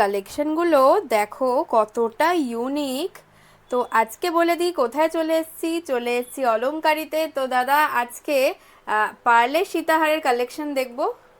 কালেকশনগুলো দেখো কতটা ইউনিক তো আজকে বলে দিই, কোথায় চলে এসেছি? চলে এসেছি অলঙ্কারিতে তো দাদা, আজকে পার্লে সীতাহারের কালেকশন দেখব।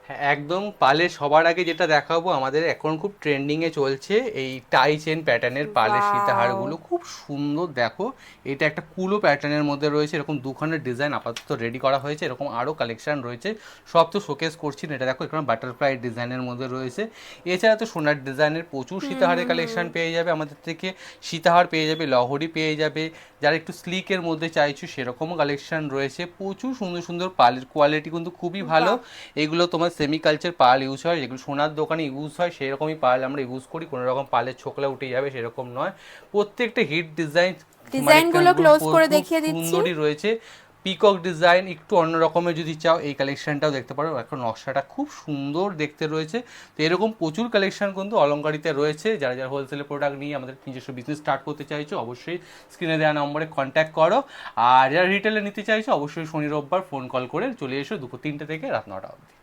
একদম পালে সবার আগে যেটা দেখাবো আমাদের এখন খুব ট্রেন্ডিং এ চলছে এই টাই চেন প্যাটার্নের পালের Wow. সীতাহারগুলো। খুব সুন্দর দেখো। এটা একটা কুলো প্যাটার্নের মধ্যে রয়েছে এরকম দুখানের ডিজাইন আপাতত রেডি করা হয়েছে এরকম আরও কালেকশন রয়েছে। সব তো শোকেস করছি না এটা দেখো এখানে বাটারফ্লাই ডিজাইনের মধ্যে রয়েছে। এছাড়া তো সোনার ডিজাইনের প্রচুর সীতাহারের কালেকশন পেয়ে যাবে আমাদের থেকে সীতাহার পেয়ে যাবে লহরি পেয়ে যাবে। যারা একটু স্লিকের মধ্যে চাইছো সেরকমও কালেকশন রয়েছে। প্রচুর সুন্দর সুন্দর পালের কোয়ালিটি কিন্তু খুবই ভালো। এগুলো তোমার সেমি কালচার পাল ইউজ হয় যেগুলো সোনার দোকানে ইউজ হয় সেরকমই পাল আমরা ইউজ করি। কোনো রকম পালের ছোকলা উঠে যাবে সেরকম নয়। প্রত্যেকটা হিট ডিজাইন Design গুলো close করে দেখিয়ে দিচ্ছি। সুন্দরই রয়েছে। পিকক ডিজাইন একটু অন্য রকমের যদি চাও এই কালেকশনটাও দেখতে পারো। এখন নকশাটা খুব সুন্দর দেখতে রয়েছে। তো এরকম প্রচুর কালেকশন কিন্তু অলংকারিতে রয়েছে। যারা যারা হোলসেল প্রোডাক্ট নিয়ে আমাদের নিজস্ব বিজনেস স্টার্ট করতে চাইছো অবশ্যই স্ক্রিনে দেওয়া নম্বরে কন্ট্যাক্ট করো। আর যারা রিটেলে নিতে চাইছো অবশ্যই শনি রোববার ফোন কল করে চলে এসো দুপুর তিনটে থেকে রাত নটা অবধি।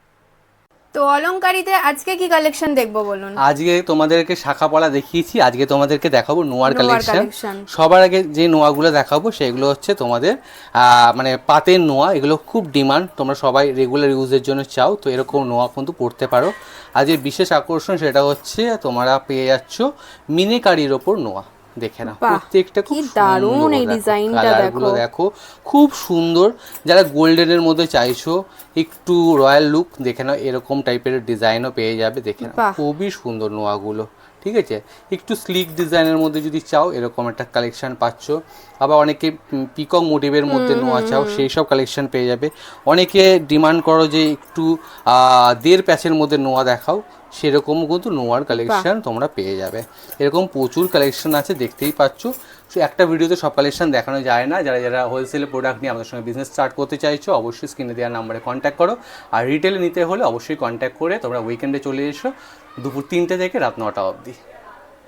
তো অলংকারিতে আজকে কি কালেকশন দেখব বলুন? আজকে তোমাদেরকে শাখা পলা দেখিয়েছি আজকে তোমাদেরকে দেখাবো নোয়ার নোয়ার কালেকশন সবার আগে যে নোয়াগুলো দেখাবো সেগুলো হচ্ছে তোমাদের মানে পাতের নোয়া এগুলো খুব ডিমান্ড তোমরা সবাই রেগুলার ইউজের জন্য চাও তো এরকম নোয়া কিন্তু পড়তে পারো। আজকের বিশেষ আকর্ষণ সেটা হচ্ছে তোমরা পেয়ে যাচ্ছ মিনেকারির ওপর নোয়া। দেখে নাও। বাহ, প্রত্যেকটা খুব দারুণ এই ডিজাইনটা দেখো। দেখো খুব সুন্দর। যারা গোল্ডেনের মধ্যে চাইছো একটু রয়্যাল লুক দেখে নাও এরকম টাইপের ডিজাইনও পেয়ে যাবে দেখে নাও। খুবই সুন্দর নোয়াগুলো। ঠিক আছে? একটু স্লিক ডিজাইনের মধ্যে যদি চাও এরকম একটা কালেকশন পাচ্ছ। আবার অনেকে পিকক মোটিভের মধ্যে নোয়া চাও সেই সব কালেকশন পেয়ে যাবে। অনেকে ডিমান্ড করো যে একটু দেড় প্যাচের মধ্যে নোয়া দেখাও সেরকম কিন্তু নোয়ার কালেকশন তোমরা পেয়ে যাবে। এরকম প্রচুর কালেকশন আছে দেখতেই পাচ্ছ। একটা ভিডিওতে সব কালেকশন দেখানো যায় না। যারা যারা হোলসেলে প্রোডাক্ট নিয়ে আমাদের সঙ্গে বিজনেস স্টার্ট করতে চাইছো অবশ্যই স্ক্রিনে দেওয়ার নাম্বারে কন্ট্যাক্ট করো। আর রিটেলে নিতে হলে অবশ্যই কন্ট্যাক্ট করে তোমরা উইকেন্ডে চলে এসো। দুপুর তিনটে থেকে রাত নটা অবধি।